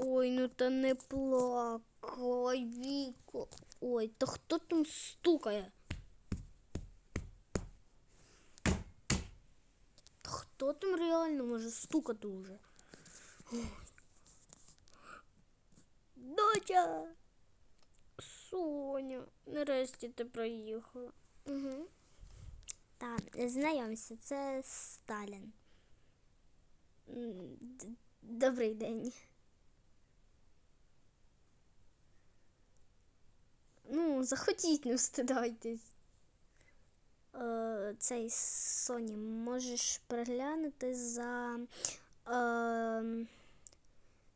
Ой, ну та не плакай, Віко. Ой, та хто там стукає? Та Хто там реально може стукати уже? Доча! Соня, нарешті ти приїхала. Угу. Так, знайомся, це Сталін. Добрий день. Ну, заходіть, не встидайтесь. Е, цей Соні, можеш приглянути за е,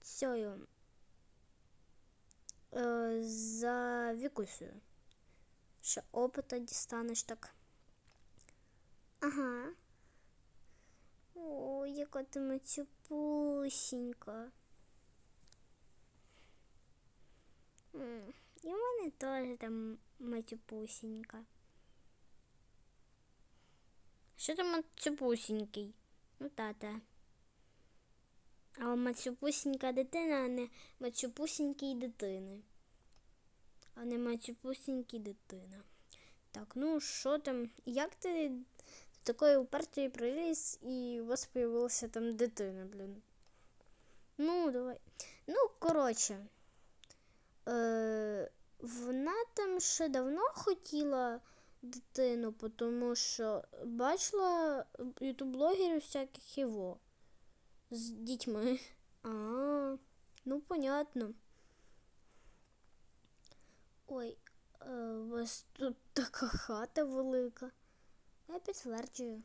цією. Е, за Вікусею. Ще опита дістанеш так. Ага. О, яка ти мацюпусінька. М, І в мене теж там матюпусінька. Що там цюпусінький? Ну, тата. А мацюпусінька дитина, а не мацюпусінькій дитини. а не матюпусінькі дитина. Так, ну що там? Як ти до такої упертої приліз і у вас появилася там дитина, блін? Ну, давай. Ну, коротше, е, вона там ще давно хотіла дитину, тому що бачила ютуб-блогерів всяких його з дітьми. А, ну, понятно. Ой, е, у вас тут така хата велика. Я підтверджую.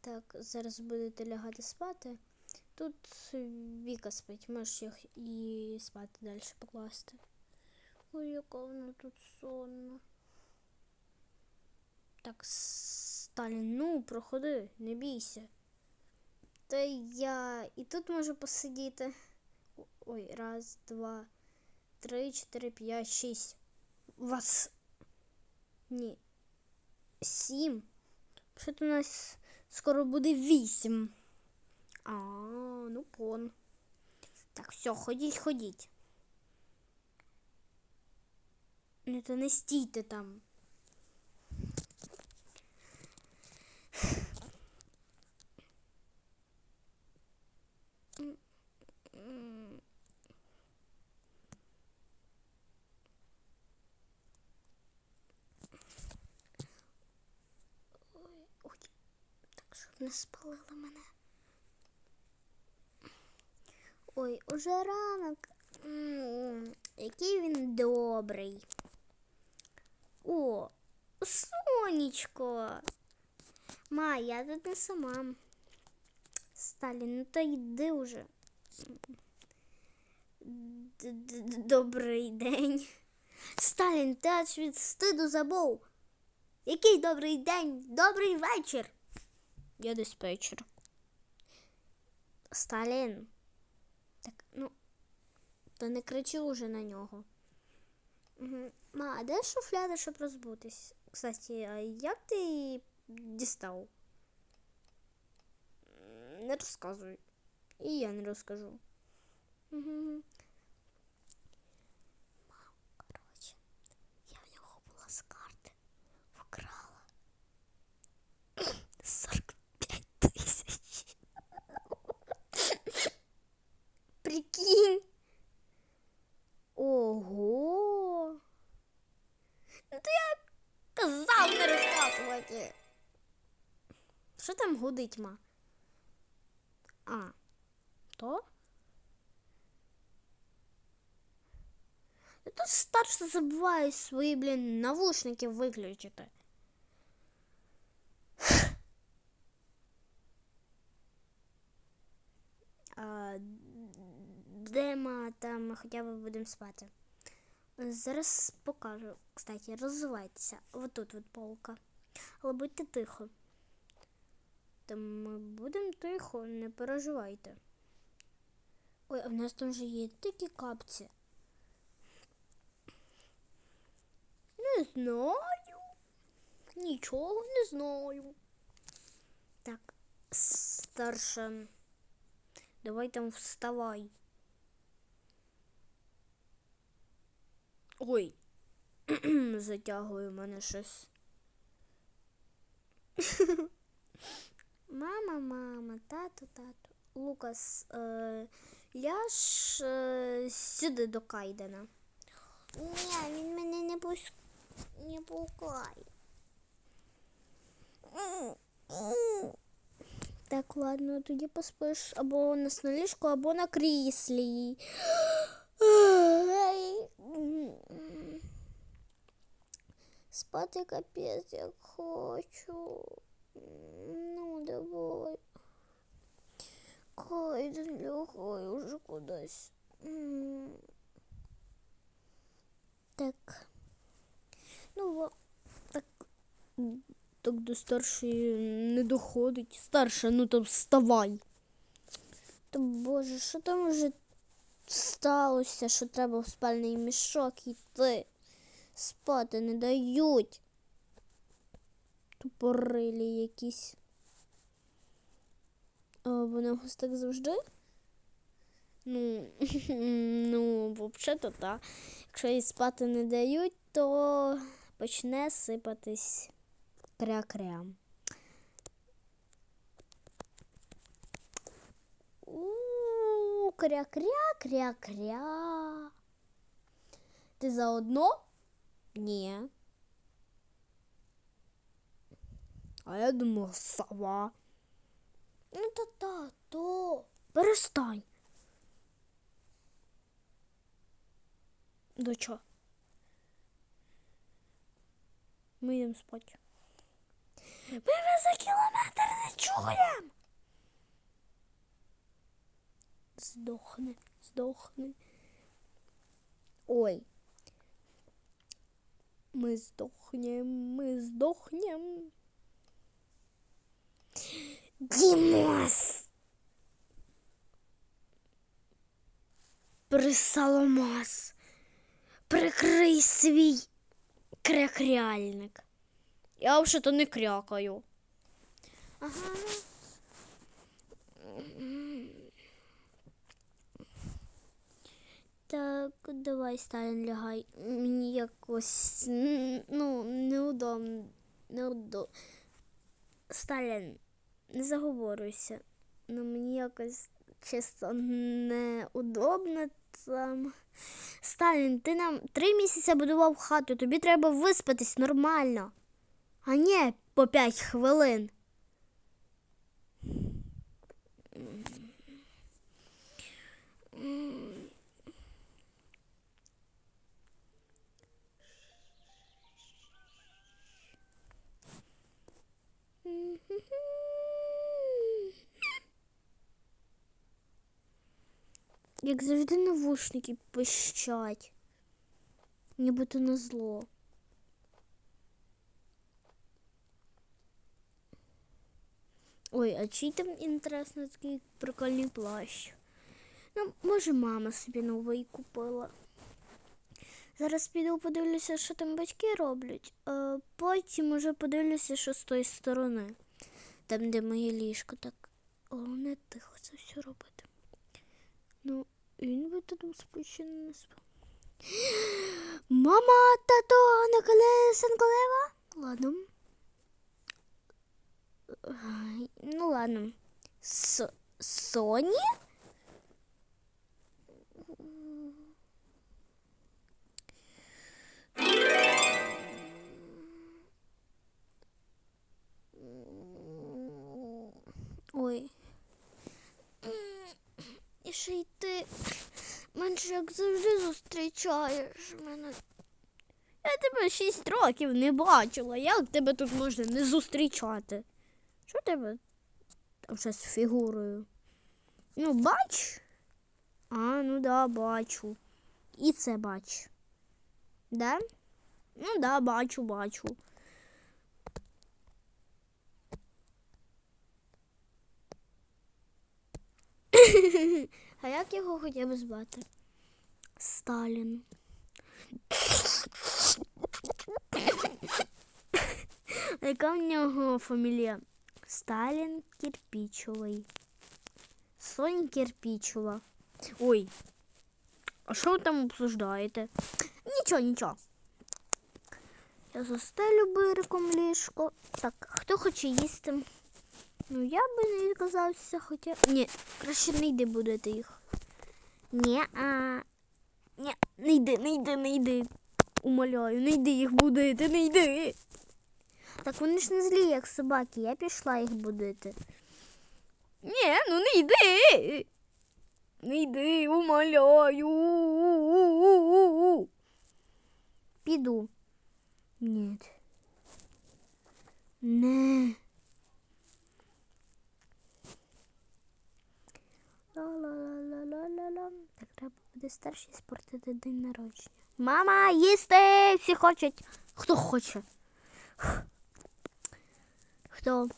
Так, зараз будете лягати спати. Тут Віка спить, можеш їх і спати далі покласти. Ой, яка вона тут сонна. Так, Сталін, ну, проходи, не бійся. Та я і тут можу посидіти. Ой, раз, два, три, чотири, п'ять, шість. Вас. Ні. Сім. Що то у нас скоро буде вісім. А, ну пон. Так, все, ходіть, ходіть. Не то не стійте там. Ой, ой. Так, щоб не спалили мене. Ой, уже ранок. Який він добрий. О, сонечко. Ма, я тут не сама. Сталін, ну то йди уже. Добрий день. Сталін, ти аж від стиду забув. Який добрий день, добрий вечір. Я диспетчер. Сталін. Так, ну, то не кричи уже на нього. Угу. Ма, а де шуфляда, щоб розбутись? Кстати, а як ти її дістав? Не розказуй. І я не розкажу. Угу. Мам, коротше, я в нього була з карти. Вкрала. 45 Прикинь. Ого. Ну я казав не розказувати. Що там гудить, ма? А, то? Я тут старше забуваю свої, блін, навушники виключити. А, де ма там хоча б будемо спати? Зараз покажу. Кстати, розвивайтеся. Вот тут от полка. Але будьте тихо. Там ми будемо тихо, не переживайте. Ой, а в нас там вже є такі капці. Не знаю. Нічого не знаю. Так, старша. Давай там вставай. Ой. Затягує мене щось. Мама, мама, тато, тато. Лукас, е, ляж е, сюди до Кайдена. Ні, він мене не, пуш... не пускає. Так, ладно, тоді поспиш або на ліжку, або на кріслі. Спати капець як хочу. Ну, давай. Кайден лягай уже кудись. Так. Ну, так. Так до старшої не доходить. Старша, ну то вставай. Та боже, що там вже сталося, що треба в спальний мішок йти? Спати не дають. Тупорилі якісь. А вони вас так завжди? Ну, ну, взагалі-то так. Якщо їй спати не дають, то почне сипатись кря-кря. У, кря-кря, кря-кря. Ти заодно? Ні. А я думала, сова. Ну та та, то. Перестань. До чого? Ми йдемо спати. Ми вас за кілометр не чуємо. Здохни, здохни. Ой. Ми здохнем, ми здохнем. Дімос! Присаломас! Прикрий свій крякряльник. Я взагалі-то не крякаю. Ага. Так, давай, Сталін, лягай. Мені якось ну, неудобно. неудобно. Сталін, не заговорюйся. Ну, мені якось чисто неудобно там. Сталін, ти нам три місяці будував хату, тобі треба виспатись нормально. А не по п'ять хвилин. Як завжди навушники пищать. Нібито на зло. Ой, а чий там інтересно такий прикольний плащ? Ну, може, мама собі новий купила. Зараз піду подивлюся, що там батьки роблять. А потім уже подивлюся, що з тої сторони. Там, де моє ліжко, так головне тихо це все робити. Ну, би тут спущено. Мама, тато, Николай Санколева? Ладно. Ну ладно. С Соні? Ой. І ще й ти менше як завжди зустрічаєш мене. Я тебе шість років не бачила. Як тебе тут можна не зустрічати? Що тебе там ще з фігурою? Ну, бач? А, ну да, бачу. І це бач. Да? Ну да, бачу, бачу. А як його хоча б звати? Сталін. А Яка в нього фамілія? Сталін Кирпічовий. Сонь Кирпічова. Ой. А що ви там обсуждаєте? Нічого, нічого. Я застелю бириком ліжко. Так, хто хоче їсти? Ну, я би не відказався, хоча. Ні, краще не йди будете їх. Ні, а. Ні, не йди, не йди, не йди. Умоляю, не йди їх будити, не йди. Так вони ж не злі, як собаки, я пішла їх будити. Ні, ну не йди. Не йди, умоляю. Піду. Ні. Не. Ла-ла-ла-ла-ла-ла. Буде старшій спортити день народження. Мама, їсти! Всі хочуть. Хто хоче? Хто?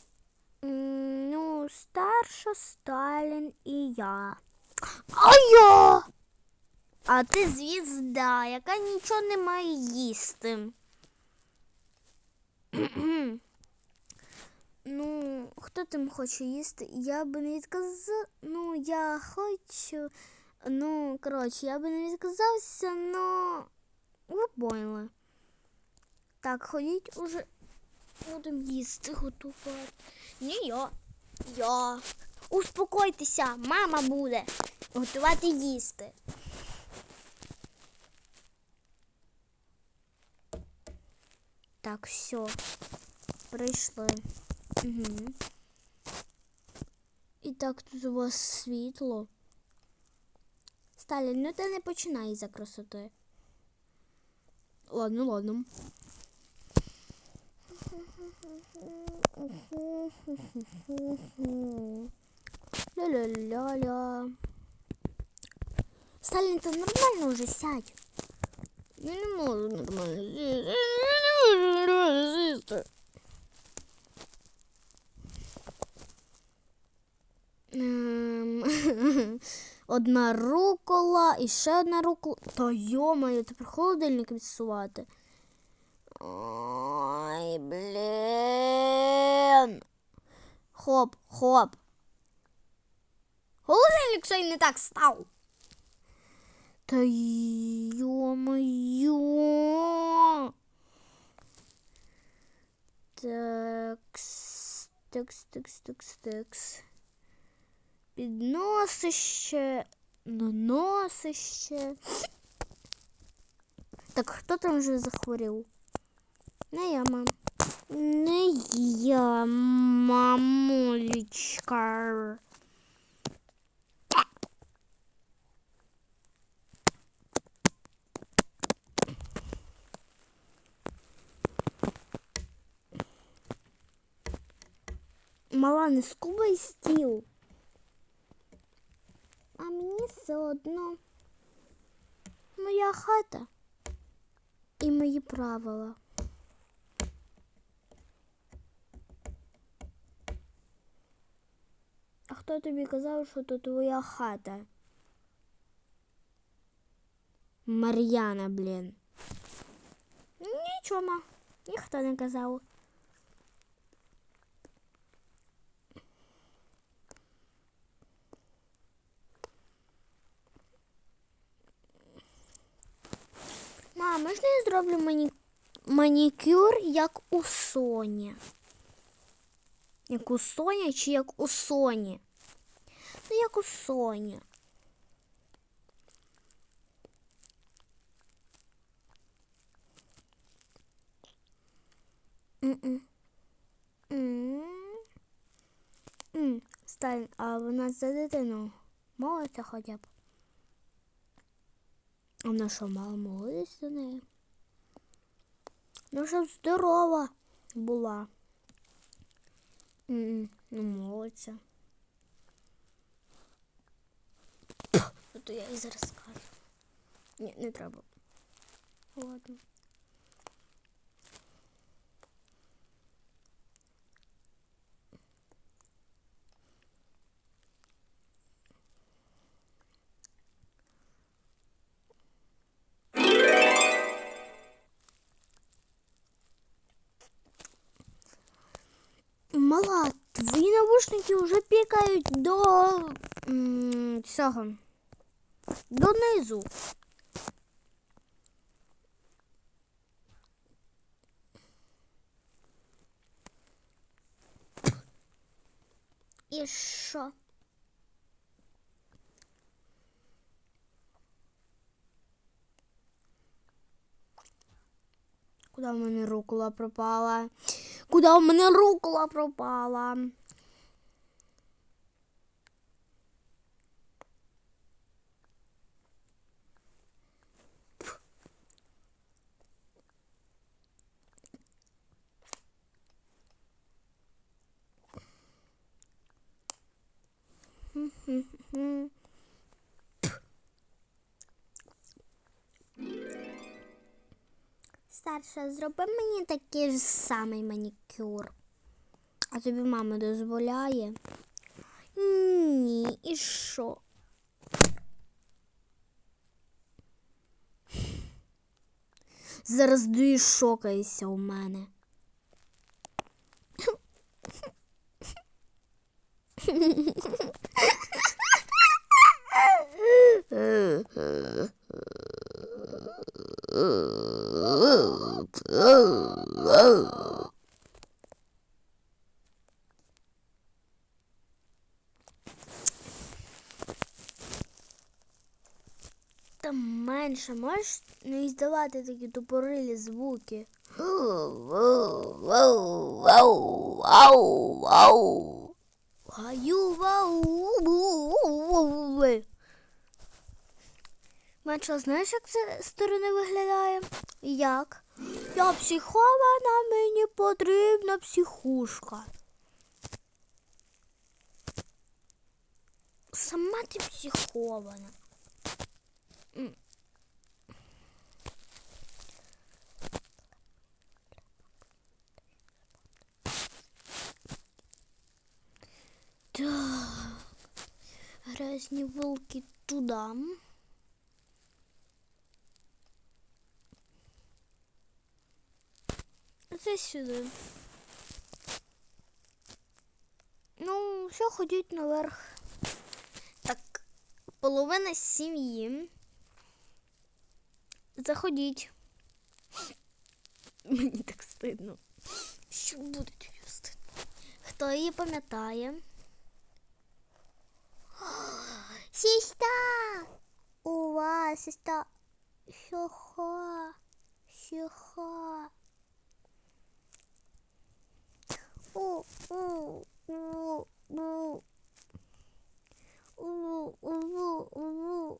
Ну, старша Сталін і я. А я! А ти звізда, яка нічого не має їсти. ну, хто там хоче їсти? Я би не відказав. Ну, я хочу. Ну, коротше, я би не відказався, но ви поняли. Так, ходіть уже. Будемо їсти готувати. Ні, я. Я. Успокойтеся, мама буде готувати їсти. Так, все. Прийшли. Угу. І так тут у вас світло. Сталін, ну ти не починай за красоти. Ладно, ладно. Ля-ля-ля-ля. Сталін, ти нормально вже сядь. Я не можу нормально. Я не можу нормально сісти. Одна рукола і ще одна рукола. Та йомаю, тепер холодильник відсувати. Ой, блін. Хоп, хоп. Холодильник ще й не так став. Та йо-моє. Такс, такс, такс, такс, такс. Підносище, наносище. Так, хто там вже захворів? Не я, мам. Не я, мамулечка. Мала, не скубай стіл. Мені все одно. Моя хата і мої правила. А хто тобі казав, що то твоя хата? Мар'яна, блін. Нічого, ніхто не казав. Мам, можна я зроблю мані... манікюр, як у Соні? Як у Соні чи як у Соні? Ну, як у Соні. Сталін, а вона за дитину молиться хоча б. Вона що, мало молилась за неї? Ну, щоб здорова була. М-м, Ну. Ну, то я і зараз скажу. Ні, не треба. Ладно. навушники уже пікають до м цього донизу. І що? Куда у мене рукола пропала? Куда у мене рукола пропала? Старша, зроби мені такий ж самий манікюр. А тобі мама дозволяє? Ні, і що? Зараз дуєш шокаєшся у мене. Та менше можеш не іздавати такі тупорилі звуки. Менше, знаєш, як це сторони виглядає? Як? Я психована, мені потрібна психушка. Сама ти психована. Так. Грязні волки туди. Це сюди. Ну, все, ходіть наверх. Так, половина сім'ї. Заходіть. Мені так стидно. Що буде тобі стидно? Хто її пам'ятає? Сіста! У вас сіста. Сьоха. Сьоха. У, у, у, у. У, у, у, у.